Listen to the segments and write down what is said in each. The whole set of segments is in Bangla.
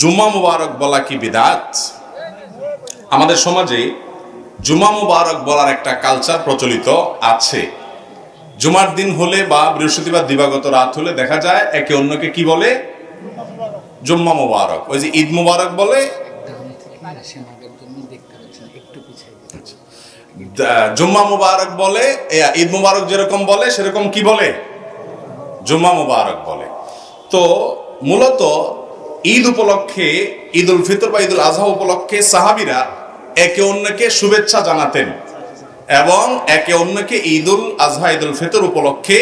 জুম্মা মুবারক বলা কি বিদাত? আমাদের সমাজে জুমা মুবারক বলার একটা কালচার প্রচলিত আছে। জুমার দিন হলে বা বৃহস্পতিবার দিবাগত রাত হলে দেখা যায় একে অন্যকে কি বলে? জুম্মা মুবারক। ওই যে ঈদ মুবারক বলে? জুম্মা মুবারক বলে ঈদ মুবারক যেরকম বলে, সেরকম কি বলে? জুম্মা মুবারক বলে। তো মূলত ঈদ উপলক্ষে ঈদ উল ফিতর বা ঈদুল আজহা উপলক্ষে সাহাবিরা একে অন্যকে শুভেচ্ছা জানাতেন এবং একে অন্যকে ঈদ উল আজহা ঈদুল ফিতর উপলক্ষে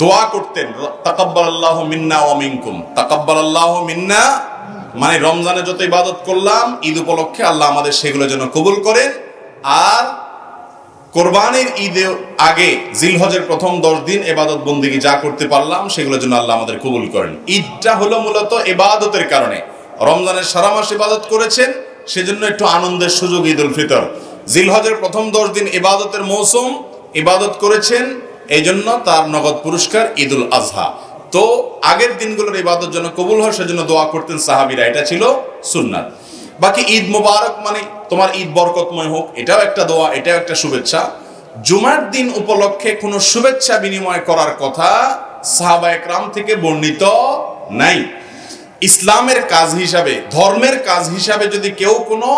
দোয়া করতেন। তাকাব্বাল আল্লাহ মিন্না ও মিনকুম। তাকাব্বাল আল্লাহ মিন্না মানে রমজানে যত ইবাদত করলাম, ঈদ উপলক্ষে আল্লাহ আমাদের সেগুলো যেন কবুল করেন। আর কোরবানির ঈদের আগে জিলহজের প্রথম দশ দিন এবাদত বন্দিগি যা করতে পারলাম, সেগুলোর জন্য আল্লাহ আমাদের কবুল করেন। ঈদটা হলো মূলত এবাদতের কারণে। রমজানের সারা মাস ইবাদত করেছেন, সেজন্য একটু আনন্দের সুযোগ ঈদ উল ফিতর। জিলহজের প্রথম দশ দিন ইবাদতের মৌসুম ইবাদত করেছেন এই জন্য তার নগদ পুরস্কার ঈদুল আজহা। তো আগের দিনগুলোর ইবাদত জন্য কবুল হয়, সেজন্য দোয়া করতেন সাহাবিরা। এটা ছিল সুন্নাত। বাকি ঈদ মোবারক মানে তোমার ঈদ বরকতময় হোক, এটাও একটা দোয়া, এটাও একটা শুভেচ্ছা। জুমার দিন উপলক্ষে কোনো শুভেচ্ছা বিনিময় করার কথা সাহাবা একরাম থেকে বর্ণিত নাই। ইসলামের কাজ হিসাবে, ধর্মের কাজ হিসাবে যদি কেউ কোনো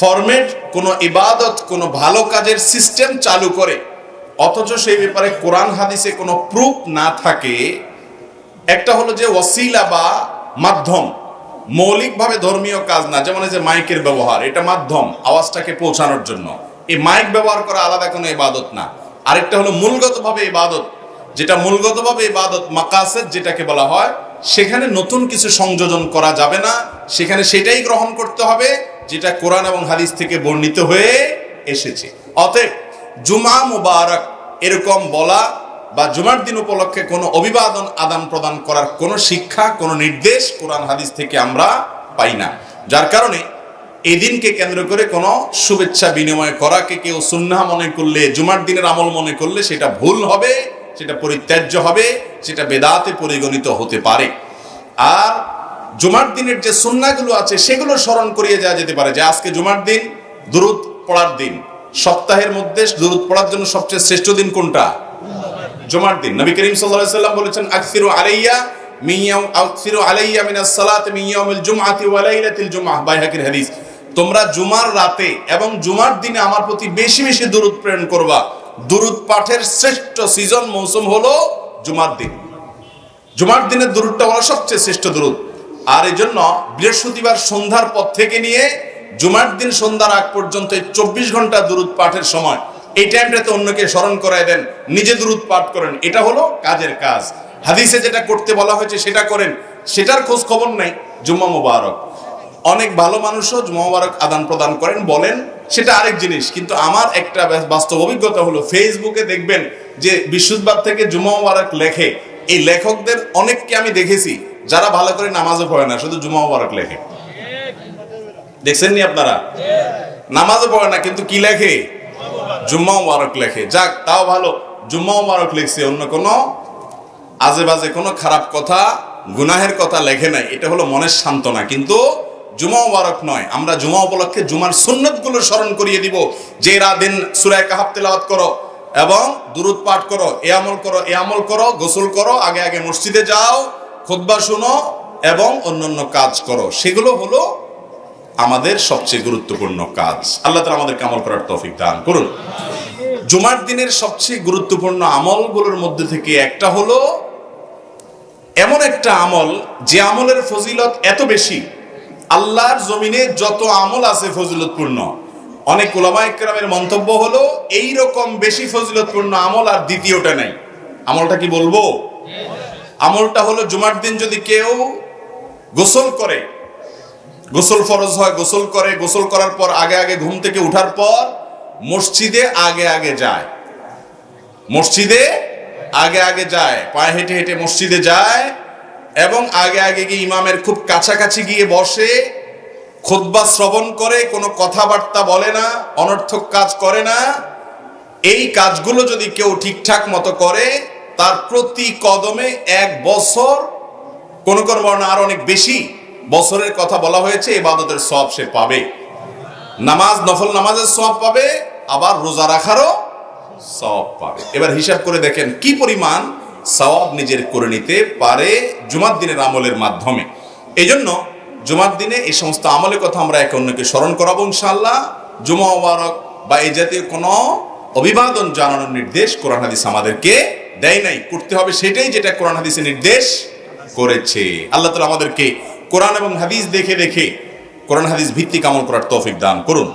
ফরমেট কোনো ইবাদত, কোনো ভালো কাজের সিস্টেম চালু করে, অথচ সেই ব্যাপারে কোরআন হাদিসে কোনো প্রুফ না থাকে, একটা হলো যে ওসিলা বা মাধ্যম। মৌলিকভাবে ধর্মীয় কাজ না, যেমন এই যে মাইকের ব্যবহার, এটা মাধ্যম আওয়াজটাকে পৌঁছানোর জন্য। এই মাইক ব্যবহার করা আলাদা কোনো ইবাদত না। আরেকটা হলো মূলগতভাবে ইবাদত। যেটা মূলগতভাবে ইবাদত মাকাসেদ, যেটাকে বলা হয়, সেখানে নতুন কিছু সংযোজন করা যাবে না। সেখানে সেটাই গ্রহণ করতে হবে, যেটা কোরআন এবং হাদিস থেকে বর্ণিত হয়ে এসেছে। অতএব জুমা মুবারক এরকম বলা বা জুমার দিন উপলক্ষে কোনো অভিবাদন আদান প্রদান করার কোনো শিক্ষা, কোনো নির্দেশ কোরআন হাদিস থেকে আমরা পাই না। যার কারণে এই দিনকে কেন্দ্র করে কোনো শুভেচ্ছা বিনিময় করাকে কেউ সুন্নাহ মনে করলে, জুমার দিনের আমল মনে করলে সেটা ভুল হবে, সেটা পরিত্যাজ্য হবে, সেটা বেদাতে পরিগণিত হতে পারে। আর জুমার দিনের যে সুন্নাগুলো আছে সেগুলো স্মরণ করিয়ে যাওয়া যেতে পারে যে আজকে জুমার দিন, দুরুদ পড়ার দিন। সপ্তাহের মধ্যে দুরুদ পড়ার জন্য সবচেয়ে শ্রেষ্ঠ দিন কোনটা? জুমার দিন। নবী করিম সাল্লাল্লাহু সাল্লাম বলেছেন, আকসিরু আলাইয়া মিয়াম আকসিরু আলাইয়া মিনাস সালাতি ইয়াউমিল জুমআতি ওয়া লাইলাতিল জুমআহ। বাইহাকির হাদিস। তোমরা জুমার রাতে এবং জুমার দিনে আমার প্রতি বেশি বেশি দরুদ প্রেরণ করবা। দরুদ পাঠের শ্রেষ্ঠ সিজন মৌসুম হলো জুমার দিন। জুমার দিনের দরুদটা হলো সবচেয়ে শ্রেষ্ঠ দরুদ। আর এই জন্য বৃহস্পতিবার সন্ধ্যার পর থেকে নিয়ে জুমার দিন সন্ধ্যার আগ পর্যন্ত চব্বিশ ঘণ্টা দরুদ পাঠের সময় এই টাইমটাতে অন্যকে স্মরণ করায় দেন, নিজে দরুদ পাঠ করেন। এটা হলো কাজের কাজ। হাদিসে যেটা করতে বলা হয়েছে সেটা করেন। সেটার খোঁজ খবর নাই। জুম্মা মুবারক। অনেক ভালো মানুষও জুম্মা মুবারক আদান প্রদান করেন, বলেন, সেটা আরেক জিনিস। কিন্তু আমার একটা বাস্তব অভিজ্ঞতা হলো ফেসবুকে দেখবেন যে বিশুদ্ধবার থেকে জুম্মা মুবারক লেখে। এই লেখকদের অনেককে আমি দেখেছি, যারা ভালো করে নামাজও পড়ে না, শুধু জুম্মা মুবারক লেখে। দেখছেন নি আপনারা? নামাজও পড়ে না, কিন্তু কি লেখে? জুম্মা মুবারক লেখে। যাক, তাও ভালো। জুম্মা মুবারক লিখছে, অন্য কোনো আজে বাজে কোনো খারাপ কথা, গুনাহের কথা লেখে নাই। এটা হলো মনের সান্ত্বনা। কিন্তু জুমা মুবারক নয়। আমরা জুমা উপলক্ষে জুমার সুন্নতগুলো স্মরণ করিয়ে দিব। যে রা দিন সুরায় কাহাব তেলাওয়াত করো এবং দুরুদ পাঠ করো, এ আমল করো, এ আমল করো, গোসল করো, আগে আগে মসজিদে যাও, খুতবা শুনো এবং অন্যান্য কাজ করো। সেগুলো হলো আমাদের সবচেয়ে গুরুত্বপূর্ণ কাজ। আল্লাহ তালা আমাদেরকে আমল করার তৌফিক দান করুন। জুমার দিনের সবচেয়ে গুরুত্বপূর্ণ আমলগুলোর মধ্যে থেকে একটা হলো, এমন একটা আমল যে আমলের ফজিলত এত বেশি, আল্লাহর জমিনে যত আমল আছে ফজিলতপূর্ণ। অনেক ওলামা একরামের মন্তব্য হলো এই রকম বেশি ফজিলতপূর্ণ আমল আর দ্বিতীয়টা নাই। আমলটা কি বলব? আমলটা হলো জুমার দিন যদি কেউ গোসল করে গোসল ফরজ হয়, গোসল করে, গোসল করার পর আগে আগে ঘুম থেকে উঠার পর মসজিদে আগে আগে যায়। মসজিদে আগে আগে যায়, পায়ে হেঁটে হেঁটে মসজিদে যায় এবং আগে আগে গিয়ে ইমামের খুব কাছাকাছি গিয়ে বসে, খুতবা শ্রবণ করে, কোনো কথাবার্তা বলে না, অনর্থক কাজ করে না। এই কাজগুলো যদি কেউ ঠিকঠাক মতো করে, তার প্রতি কদমে এক বছর, কোনো কোন বর্ণা আর অনেক বেশি বছরের কথা বলা হয়েছে, ইবাদতের সব সে পাবে। নামাজ, নফল নামাজের সব পাবে, আবার রোজা রাখারও সব পাবে। এবার হিসাব করে দেখেন, কি পরিমাণ সওয়াব নিজের করে নিতে পারে জুমার দিনের আমলের মাধ্যমে। এই জন্য জুমার দিনে এই সমস্ত আমলের কথা আমরা একে অন্যকে স্মরণ করাবো, ইনশাআল্লাহ। জুমা মুবারক বা এই জাতীয় কোনো অভিবাদন জানানোর নির্দেশ কোরআন হাদিস আমাদেরকে দেয় নাই। করতে হবে সেটাই যেটা কোরআন হাদিসে নির্দেশ করেছে। আল্লাহ তালা আমাদেরকে কোরআন এবং হাদিস দেখে দেখে কোরআন হাদিস ভিত্তিক আমল করার তৌফিক দান করুন।